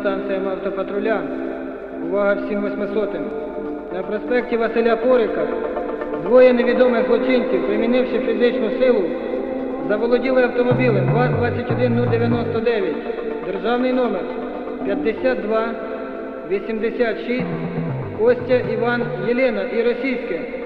станціями автопатруля. Увага всім восьмисотим. На проспекті Василя Порика двоє невідомих злочинців, примінивши фізичну силу, заволоділи автомобілем ВАЗ-21099, державний номер 52 86 Костя Іван Єлена і російське.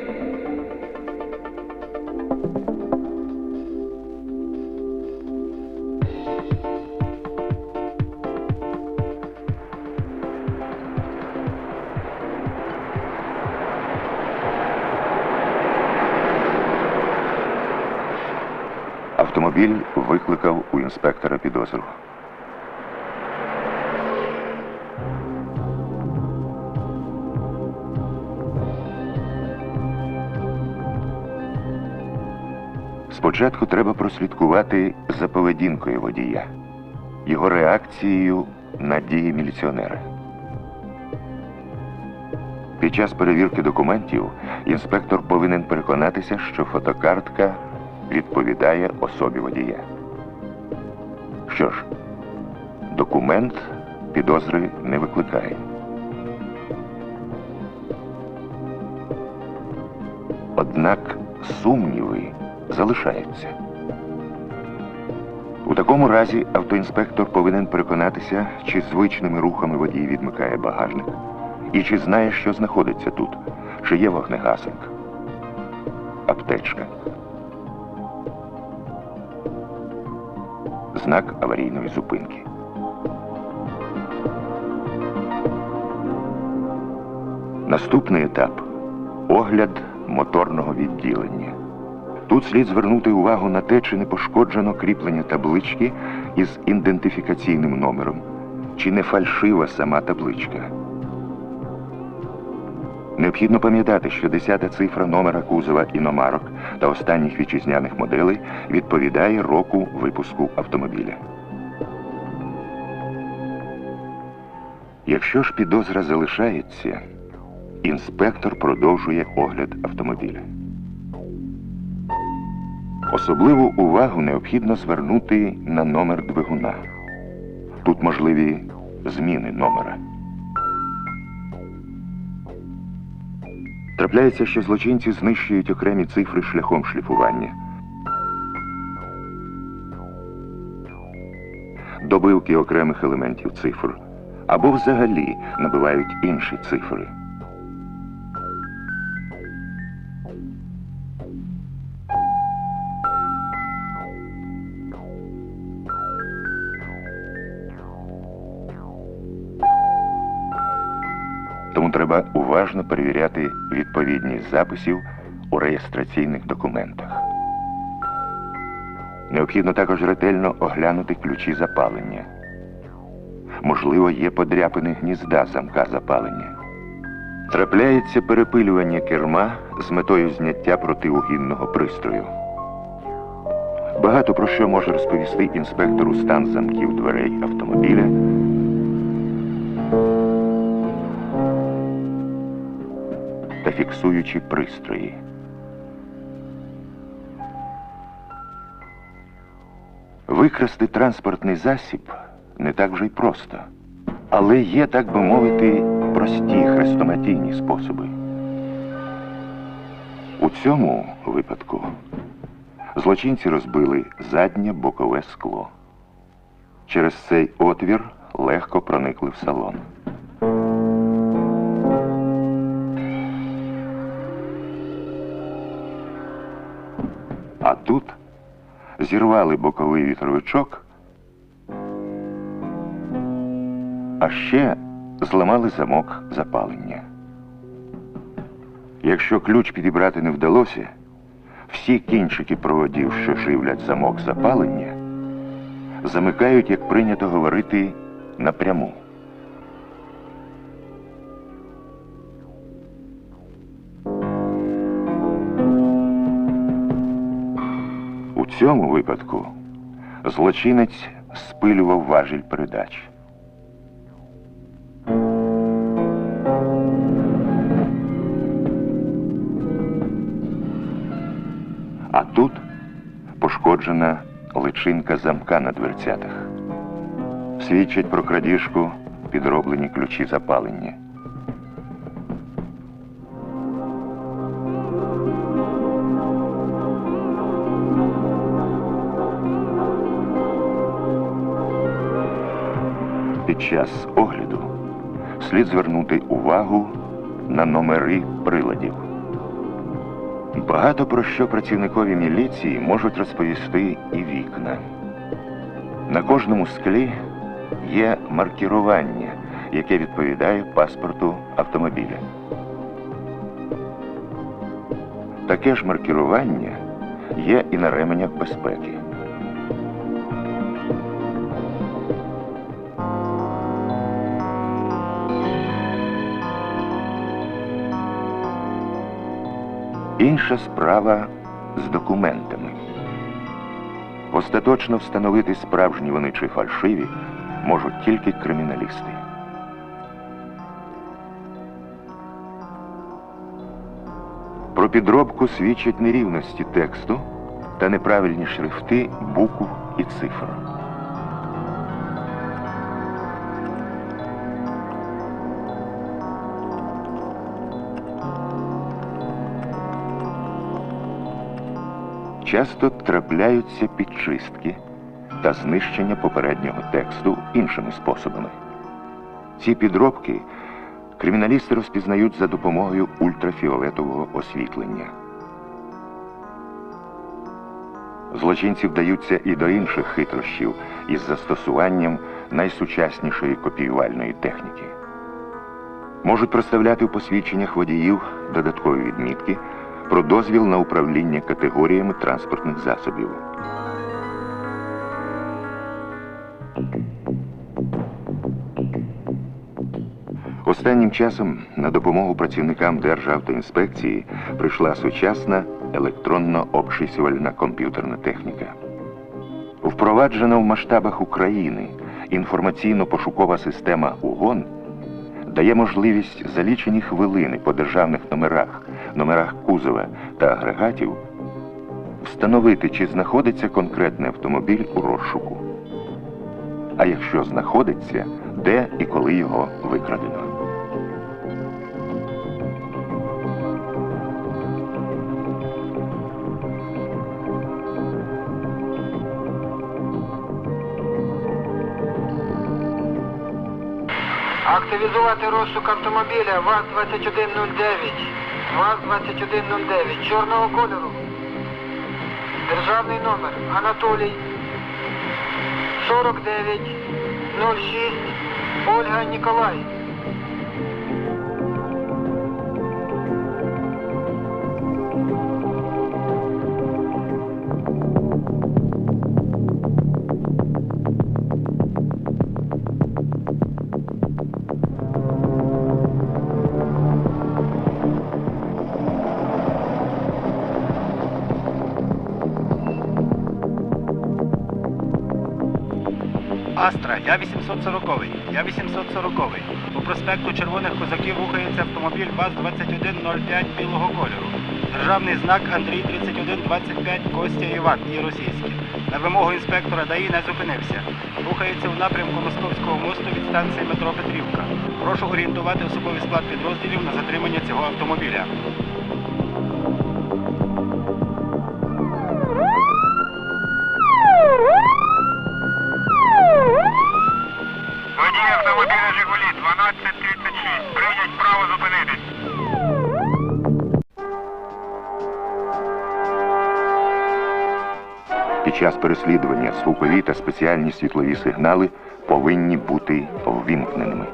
Автомобіль викликав у інспектора підозру. Спочатку треба прослідкувати за поведінкою водія, його реакцією на дії міліціонера. Під час перевірки документів інспектор повинен переконатися, що фотокартка відповідає особі водія. Що ж, документ підозри не викликає. Однак сумніви залишаються. У такому разі автоінспектор повинен переконатися, чи звичними рухами водій відмикає багажник, і чи знає, що знаходиться тут, чи є вогнегасник, аптечка. Знак аварійної зупинки. Наступний етап огляд моторного відділення. Тут слід звернути увагу на те, чи не пошкоджено кріплення таблички із ідентифікаційним номером, чи не фальшива сама табличка. Необхідно пам'ятати, що десята цифра номера кузова іномарок та останніх вітчизняних моделей відповідає року випуску автомобіля. Якщо ж підозра залишається, інспектор продовжує огляд автомобіля. Особливу увагу необхідно звернути на номер двигуна. Тут можливі зміни номера. Трапляється, що злочинці знищують окремі цифри шляхом шліфування. Добивки окремих елементів цифр або взагалі набивають інші цифри. Тому треба уважно перевіряти відповідність записів у реєстраційних документах. Необхідно також ретельно оглянути ключі запалення. Можливо, є подряпини гнізда замка запалення. Трапляється перепилювання керма з метою зняття протиугінного пристрою. Багато про що може розповісти інспектору стан замків дверей автомобіля. Та фіксуючі пристрої. Викрасти транспортний засіб не так вже й просто, але є, так би мовити, прості хрестоматійні способи. У цьому випадку злочинці розбили заднє бокове скло. Через цей отвір легко проникли в салон. А тут зірвали боковий вітровичок, а ще зламали замок запалення. Якщо ключ підібрати не вдалося, всі кінчики проводів, що живлять замок запалення, замикають, як прийнято говорити, напряму. У цьому випадку злочинець спилював важіль передач. А тут пошкоджена личинка замка на дверцятах. Свідчить про крадіжку підроблені ключі запалення. Під час огляду слід звернути увагу на номери приладів. Багато про що працівникові міліції можуть розповісти і вікна. На кожному склі є маркірування, яке відповідає паспорту автомобіля. Таке ж маркірування є і на ременях безпеки. Інша справа з документами. Остаточно встановити справжні вони чи фальшиві можуть тільки криміналісти. Про підробку свідчать нерівності тексту та неправильні шрифти букв і цифр. Часто трапляються підчистки та знищення попереднього тексту іншими способами. Ці підробки криміналісти розпізнають за допомогою ультрафіолетового освітлення. Злочинці вдаються і до інших хитрощів із застосуванням найсучаснішої копіювальної техніки. Можуть проставляти в посвідченнях водіїв додаткові відмітки про дозвіл на управління категоріями транспортних засобів. Останнім часом на допомогу працівникам Державтоінспекції прийшла сучасна електронно-обчислювальна комп'ютерна техніка. Впроваджена в масштабах України інформаційно-пошукова система УГОН дає можливість за лічені хвилини по державних номерах, номерах кузова та агрегатів встановити, чи знаходиться конкретний автомобіль у розшуку. А якщо знаходиться, де і коли його викрадено. Активізувати розшук автомобіля ВАЗ-2109. ВАЗ-2109 чорного кольору. Державний номер Анатолій 4906 Ольга Ніколай. 840, Я 840. По проспекту Червоних Козаків рухається автомобіль БАЗ-2105 білого кольору. Державний знак Андрій 3125 Костя Іван і російський. На вимогу інспектора ДАІ не зупинився. Рухається в напрямку Московського мосту від станції метро Петрівка. Прошу орієнтувати особовий склад підрозділів на затримання цього автомобіля. Час переслідування звукові та спеціальні світлові сигнали повинні бути ввімкненими.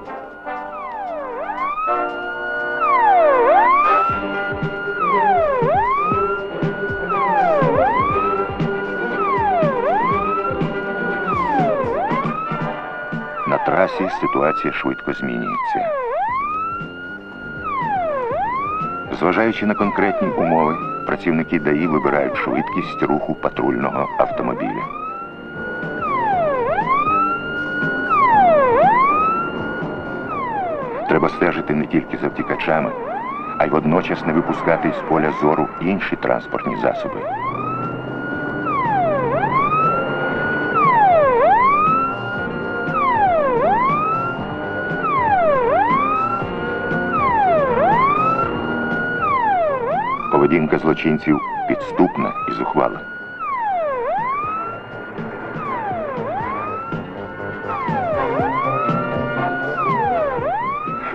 На трасі ситуація швидко змінюється. Зважаючи на конкретні умови, працівники ДАІ вибирають швидкість руху патрульного автомобіля. Треба стежити не тільки за втікачами, а й водночас не випускати з поля зору інші транспортні засоби. Поведінка злочинців підступна і зухвала.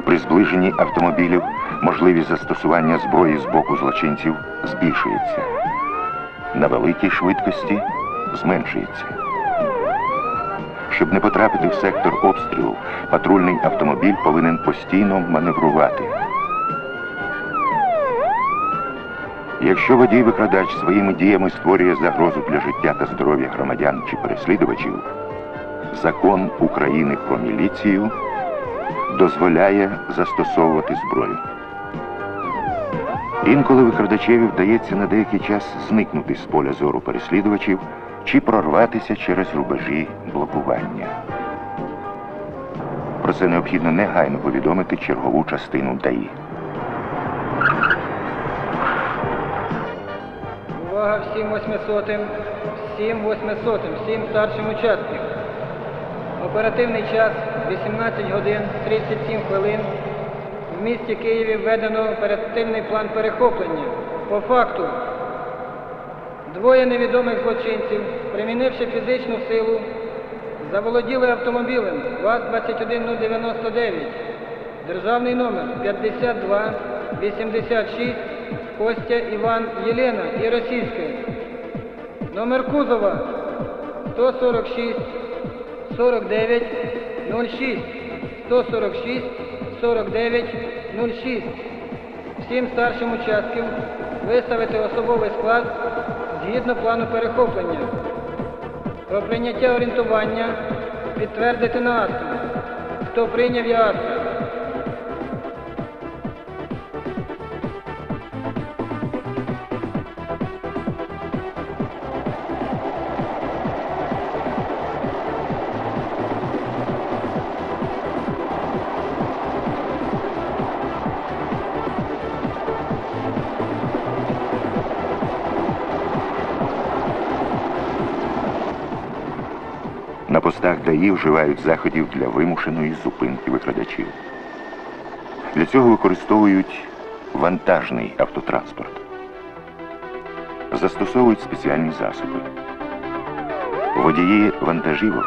При зближенні автомобілів можливість застосування зброї з боку злочинців збільшується. На великій швидкості зменшується. Щоб не потрапити в сектор обстрілу, патрульний автомобіль повинен постійно маневрувати. Якщо водій-викрадач своїми діями створює загрозу для життя та здоров'я громадян чи переслідувачів, закон України про міліцію дозволяє застосовувати зброю. Інколи викрадачеві вдається на деякий час зникнути з поля зору переслідувачів чи прорватися через рубежі блокування. Про це необхідно негайно повідомити чергову частину ДАІ. Увага всім восьмисотим, всім восьмисотим, всім старшим учасникам. Оперативний час 18 годин 37 хвилин. В місті Києві введено оперативний план перехоплення. По факту двоє невідомих злочинців, примінивши фізичну силу, заволоділи автомобілем ВАЗ-21099, державний номер 52 86 Костя Іван Єлена і російська. Номер кузова 146 49 06 146 49 06. Всім старшим участків виставити особовий склад згідно плану перехоплення. Про прийняття орієнтування підтвердити на акту. Хто прийняв я акту? На постах ДАІ вживають заходів для вимушеної зупинки викрадачів. Для цього використовують вантажний автотранспорт. Застосовують спеціальні засоби. Водії вантажівок,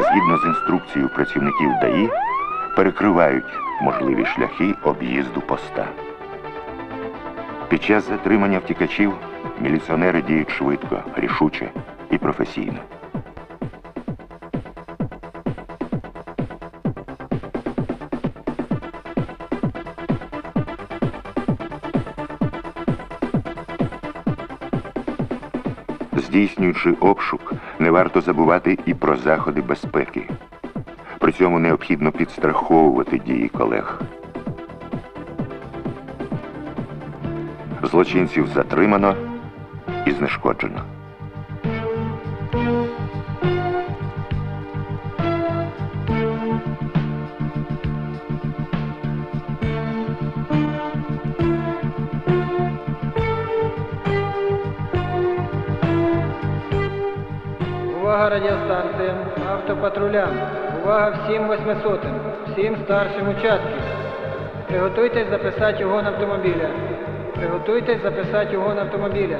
згідно з інструкцією працівників ДАІ, перекривають можливі шляхи об'їзду поста. Під час затримання втікачів міліціонери діють швидко, рішуче і професійно. Здійснюючи обшук, не варто забувати і про заходи безпеки. При цьому необхідно підстраховувати дії колег. Злочинців затримано і знешкоджено. Автопатрулям. Увага всім восьмисотим, всім старшим участкам. Приготуйтесь записати його на автомобіля. Приготуйтесь записати його на автомобіля.